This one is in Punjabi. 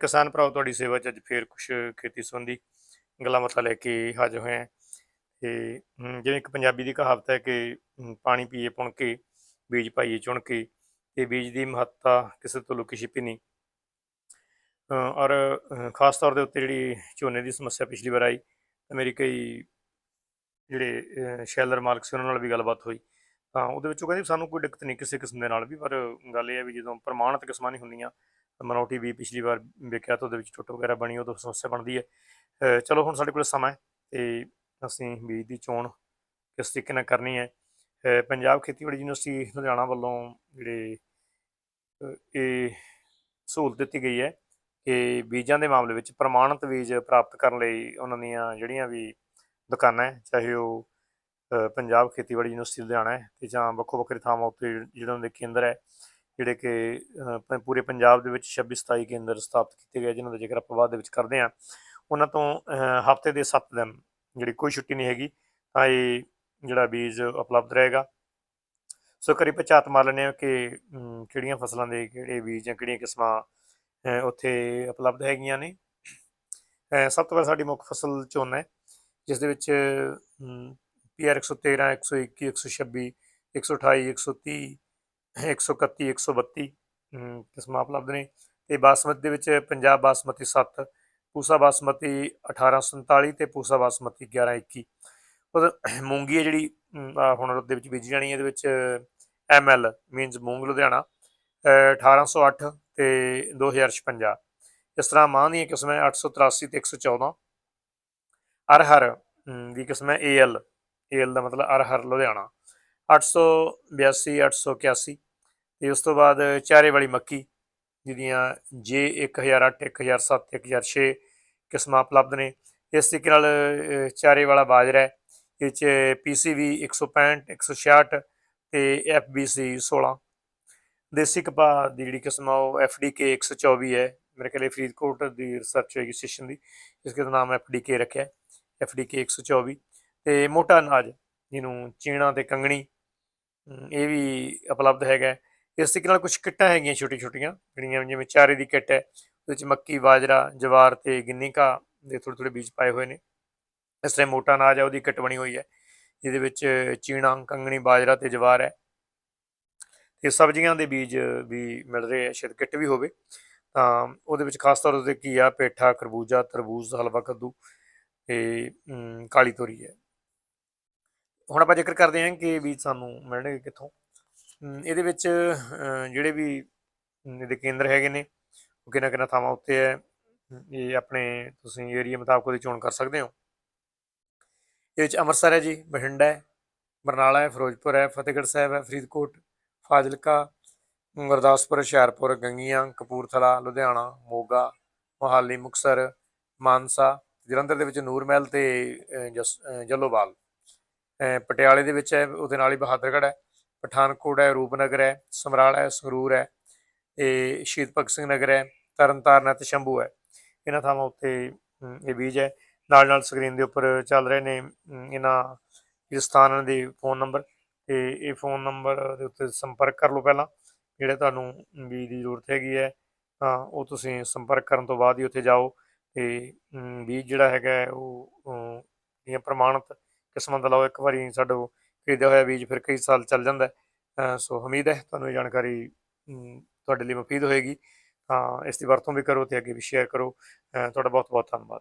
ਕਿਸਾਨ ਭਰਾਓ ਤੁਹਾਡੀ ਸੇਵਾ 'ਚ ਅੱਜ ਫੇਰ ਕੁਝ ਖੇਤੀ ਸੰਬੰਧੀ ਗੱਲਾਂ ਬਾਤਾਂ ਲੈ ਕੇ ਹਾਜ਼ਰ ਹੋਏ ਹਾਂ। ਤੇ ਜਿਵੇਂ ਇੱਕ ਪੰਜਾਬੀ ਦੀ ਕਹਾਵਤ ਹੈ ਕਿ ਪਾਣੀ ਪੀਏ ਪੁਣ ਕੇ ਬੀਜ ਪਾਈਏ ਚੁਣ ਕੇ ਤੇ ਬੀਜ ਦੀ ਮਹੱਤਤਾ ਕਿਸੇ ਤੋਂ ਲੁਕੀ ਛਿਪੀ ਨਹੀਂ। ਔਰ ਖਾਸ ਤੌਰ ਦੇ ਉੱਤੇ ਜਿਹੜੀ ਝੋਨੇ ਦੀ ਸਮੱਸਿਆ ਪਿਛਲੀ ਵਾਰ ਆਈ ਤਾਂ ਮੇਰੀ ਕਈ ਜਿਹੜੇ ਅਹ, ਸ਼ੈਲਰ ਮਾਲਕ ਸੀ ਉਹਨਾਂ ਨਾਲ ਵੀ ਗੱਲਬਾਤ ਹੋਈ। ਤਾਂ ਉਹਦੇ ਵਿੱਚੋਂ ਕਹਿੰਦੇ ਵੀ ਸਾਨੂੰ ਕੋਈ ਦਿੱਕਤ ਨਹੀਂ ਕਿਸੇ ਕਿਸਮ ਦੇ ਨਾਲ ਵੀ ਪਰ ਗੱਲ ਇਹ ਹੈ ਵੀ ਜਦੋਂ ਪ੍ਰਮਾਣਿਤ ਕਿਸਮਾਂ ਨਹੀਂ ਹੁੰਦੀਆਂ ਮਨੋਟੀ ਵੀ ਪਿਛਲੀ ਵਾਰ ਵੇਖਿਆ ਤਾਂ ਉਹਦੇ ਵਿੱਚ ਟੁੱਟ ਵਗੈਰਾ ਬਣੀ, ਉਦੋਂ ਸਮੱਸਿਆ ਬਣਦੀ ਹੈ। ਚਲੋ, ਹੁਣ ਸਾਡੇ ਕੋਲ ਸਮਾਂ ਹੈ ਤੇ ਅਸੀਂ ਬੀਜ ਦੀ ਚੋਣ ਕਿਸ ਤਰੀਕੇ ਨਾਲ ਕਰਨੀ ਹੈ। ਪੰਜਾਬ ਖੇਤੀਬਾੜੀ ਯੂਨੀਵਰਸਿਟੀ ਲੁਧਿਆਣਾ ਵੱਲੋਂ ਜਿਹੜੇ ਇਹ ਸਹੂਲਤ ਦਿੱਤੀ ਗਈ ਹੈ ਕਿ ਬੀਜਾਂ ਦੇ ਮਾਮਲੇ ਵਿੱਚ ਪ੍ਰਮਾਣਿਤ ਬੀਜ ਪ੍ਰਾਪਤ ਕਰਨ ਲਈ ਉਹਨਾਂ ਦੀਆਂ ਜਿਹੜੀਆਂ ਵੀ ਦੁਕਾਨਾਂ ਹੈ, ਚਾਹੇ ਉਹ ਪੰਜਾਬ ਖੇਤੀਬਾੜੀ ਯੂਨੀਵਰਸਿਟੀ ਲੁਧਿਆਣਾ ਹੈ ਤੇ ਜਾਂ ਵੱਖੋ ਵੱਖਰੇ ਥਾਵਾਂ ਉੱਤੇ ਜਿਹੜਾ ਉਹਨਾਂ ਦੇ ਕੇਂਦਰ ਹੈ ਜਿਹੜੇ ਕਿ ਪੂਰੇ ਪੰਜਾਬ ਦੇ ਵਿੱਚ 26 27 ਕੇਂਦਰ ਸਥਾਪਿਤ ਕੀਤੇ ਗਏ, ਜਿਨ੍ਹਾਂ ਦਾ ਜ਼ਿਕਰ ਆਪਾਂ ਬਾਅਦ ਦੇ ਵਿੱਚ ਕਰਦੇ ਹਾਂ, ਉਹਨਾਂ ਤੋਂ ਹਫ਼ਤੇ ਦੇ 7 ਦਿਨ ਜਿਹੜੀ ਕੋਈ ਛੁੱਟੀ ਨਹੀਂ ਹੈਗੀ, ਤਾਂ ਇਹ ਜਿਹੜਾ ਬੀਜ ਉਪਲਬਧ ਰਹੇਗਾ। ਸੋ ਕਰੀ ਪਛਾਤ ਮਾਰ ਲੈਂਦੇ ਹਾਂ ਕਿ ਕਿਹੜੀਆਂ ਫਸਲਾਂ ਦੇ ਕਿਹੜੇ ਬੀਜ ਜਾਂ ਕਿਹੜੀਆਂ ਕਿਸਮਾਂ ਉੱਥੇ ਉਪਲਬਧ ਹੈਗੀਆਂ ਨੇ। ਸਭ ਤੋਂ ਪਹਿਲਾਂ ਸਾਡੀ ਮੁੱਖ ਫਸਲ ਝੋਨਾ ਹੈ, ਜਿਸ ਦੇ ਵਿੱਚ ਪੀਆਰ 113 121 126 128 130 131 132 ਅਮ, ਕਿਸਮਾਂ ਉਪਲਬਧ ਨੇ? ਤੇ ਬਾਸਮਤੀ ਦੇ ਵਿੱਚ ਪੰਜਾਬ ਬਾਸਮਤੀ 7 ਪੂਸਾ ਬਾਸਮਤੀ 1847 ਤੇ ਪੂਸਾ ਬਾਸਮਤੀ 1121 ਉਹ ਮੂੰਗੀ ਹੈ ਜਿਹੜੀ ਹੁਣ ਰੁੱਤ ਦੇ ਵਿੱਚ ਬੀਜੀ ਜਾਣੀ ਹੈ ਇਹਦੇ ਵਿੱਚ ਐਮਐਲ ਮੀਨਸ ਮੂੰਗ ਲੁਧਿਆਣਾ ਅਹ, 1808 ਤੇ 2056 ਇਸ ਤਰ੍ਹਾਂ ਮਾਂ ਦੀਆਂ ਕਿਸਮਾਂ 883 ਤੇ 114 ਅਰਹਰ ਦੀ ਕਿਸਮ ਹੈ ਏਐਲ ਏਐਲ ਦਾ ਮਤਲਬ ਅਰਹਰ ਲੁਧਿਆਣਾ। 882 881 ਤੇ ਉਸ ਤੋਂ ਬਾਅਦ ਚਾਰੇ ਵਾਲੀ ਮੱਕੀ, ਜਿਹਦੀਆਂ J 1008 1007 1006 ਕਿਸਮਾਂ ਉਪਲਬਧ ਨੇ। ਇਸ ਤਰੀਕੇ ਨਾਲ ਚਾਰੇ ਵਾਲਾ ਬਾਜਰਾ ਹੈ। ਇਹ ਚ PCV 165 166 ਤੇ FBC 16 ਦੇਸੀ ਕਪਾਹ ਦੀ ਜਿਹੜੀ ਕਿਸਮ ਆ, ਉਹ FDK 124 ਹੈ। ਮੇਰੇ ਖਿਆਲ ਫਰੀਦਕੋਟ ਦੀ ਰਿਸਰਚ ਹੋਏਗੀ ਦੀ। ਇਸ ਦਾ ਨਾਮ FDK ਰੱਖਿਆ ਹੈ FDK 124 ਤੇ ਮੋਟਾ ਅਨਾਜ, ਜਿਹਨੂੰ ਚੀਣਾ ਤੇ ਕੰਗਣੀ ਇਹ ਵੀ ਉਪਲਬਧ ਹੈਗਾ ਇਸ ਤਰੀਕੇ ਨਾਲ ਕੁਝ ਕਿੱਟਾਂ ਹੈਗੀਆਂ ਛੋਟੀ ਛੋਟੀਆਂ ਜਿਹੜੀਆਂ ਜਿਵੇਂ ਚਾਰੇ ਦੀ ਕਿੱਟ ਹੈ, ਉਹਦੇ ਵਿੱਚ ਮੱਕੀ, ਬਾਜਰਾ, ਜਵਾਰ ਤੇ ਗਿੰਨੀਕਾ ਦੇ ਥੋੜੇ ਥੋੜੇ ਬੀਜ ਪਾਏ ਹੋਏ ਨੇ। ਇਸ ਤਰ੍ਹਾਂ ਮੋਟਾ ਅਨਾਜ ਹੈ, ਉਹਦੀ ਕਿੱਟ ਬਣੀ ਹੋਈ ਹੈ। ਜਿਹਦੇ ਵਿੱਚ ਚੀਣਾ, ਕੰਗਣੀ, ਬਾਜਰਾ ਤੇ ਜਵਾਰ ਹੈ। ਤੇ ਸਬਜ਼ੀਆਂ ਦੇ ਬੀਜ ਵੀ ਮਿਲ ਰਹੇ ਆ, ਸ਼ਾਇਦ ਕਿੱਟ ਵੀ ਹੋਵੇ। ਤਾਂ ਉਹਦੇ ਵਿੱਚ ਖਾਸ ਤੌਰ ਤੇ ਘੀਆ, ਪੇਠਾ, ਖਰਬੂਜਾ, ਤਰਬੂਜ, ਹਲਵਾ, ਕੱਦੂ ਤੇ ਕਾਲੀ ਤੋਰੀ ਹੈ। ਹੁਣ ਆਪਾਂ ਜ਼ਿਕਰ ਕਰਦੇ ਹਾਂ ਕਿ ਬੀਜ ਸਾਨੂੰ ਮਿਲਣਗੇ ਕਿੱਥੋਂ। ਇਹਦੇ ਵਿੱਚ ਜਿਹੜੇ ਵੀ ਇਹਦੇ ਕੇਂਦਰ ਹੈਗੇ ਨੇ ਉਹ ਕਿੰਨਾ ਕਿੰਨਾ ਥਾਵਾਂ ਉੱਤੇ ਹੈ ਇਹ ਆਪਣੇ ਤੁਸੀਂ ਏਰੀਆ ਮੁਤਾਬਕ ਉਹਦੀ ਚੋਣ ਕਰ ਸਕਦੇ ਹੋ। ਇਹ ਵਿੱਚ ਅੰਮ੍ਰਿਤਸਰ ਹੈ ਜੀ ਬਠਿੰਡਾ ਹੈ ਬਰਨਾਲਾ ਹੈ ਫਿਰੋਜ਼ਪੁਰ ਹੈ ਫਤਿਹਗੜ੍ਹ ਸਾਹਿਬ ਹੈ ਫਰੀਦਕੋਟ ਫਾਜ਼ਿਲਕਾ ਗੁਰਦਾਸਪੁਰ ਹੁਸ਼ਿਆਰਪੁਰ ਗੰਗੀਆਂ ਕਪੂਰਥਲਾ ਲੁਧਿਆਣਾ ਮੋਗਾ ਮੋਹਾਲੀ ਮੁਕਤਸਰ ਮਾਨਸਾ ਜਲੰਧਰ ਦੇ ਵਿੱਚ ਨੂਰਮਹਿਲ ਤੇ ਅਹ, ਜਸ- ਅਹ, ਜੱਲੋਵਾਲ ਪਟਿਆਲੇ ਦੇ ਵਿੱਚ ਹੈ ਉਹਦੇ ਨਾਲ ਹੀ ਬਹਾਦਰਗੜ੍ਹ ਹੈ। ਪਠਾਨਕੋਟ ਹੈ ਰੂਪਨਗਰ ਹੈ ਸਮਰਾਲਾ ਹੈ ਸੰਗਰੂਰ ਹੈ ਤੇ ਸ਼ਹੀਦ ਭਗਤ ਸਿੰਘ ਨਗਰ ਹੈ ਤਰਨਤਾਰਨ ਹੈ ਤੇ ਸ਼ੰਭੂ ਹੈ। ਇਹਨਾਂ ਥਾਵਾਂ ਉੱਤੇ ਇਹ ਬੀਜ ਹੈ। ਨਾਲ ਨਾਲ ਸਕਰੀਨ ਦੇ ਉੱਪਰ ਚੱਲ ਰਹੇ ਨੇ ਇਹਨਾਂ ਇਸ ਸਥਾਨਾਂ ਦੇ ਫੋਨ ਨੰਬਰ ਤੇ ਇਹ ਫੋਨ ਨੰਬਰ ਦੇ ਉੱਤੇ ਸੰਪਰਕ ਕਰ ਲਓ ਪਹਿਲਾਂ। ਜਿਹੜੇ ਤੁਹਾਨੂੰ ਬੀਜ ਦੀ ਜ਼ਰੂਰਤ ਹੈਗੀ ਹੈ ਤਾਂ ਉਹ ਤੁਸੀਂ ਸੰਪਰਕ ਕਰਨ ਤੋਂ ਬਾਅਦ ਹੀ ਉੱਥੇ ਜਾਓ। ਤੇ ਬੀਜ ਜਿਹੜਾ ਹੈਗਾ ਹੈ ਉਹ ਅਮ, ਪ੍ਰਮਾਣਿਤ ਕਿਸਮਾਂ ਦਾ ਲਓ। ਇੱਕ ਵਾਰੀ ਸਾਡਾ ਖਰੀਦਿਆ ਹੋਇਆ ਬੀਜ ਫਿਰ ਕਈ ਸਾਲ ਚੱਲ ਜਾਂਦਾ ਸੋ ਉਮੀਦ ਹੈ ਤੁਹਾਨੂੰ ਇਹ ਜਾਣਕਾਰੀ ਤੁਹਾਡੇ ਲਈ ਮਫੀਦ ਹੋਏਗੀ। ਤਾਂ ਇਸ ਦੀ ਵਰਤੋਂ ਵੀ ਕਰੋ ਤੇ ਅੱਗੇ ਵੀ ਸ਼ੇਅਰ ਕਰੋ। ਤੁਹਾਡਾ ਬਹੁਤ ਬਹੁਤ ਧੰਨਵਾਦ।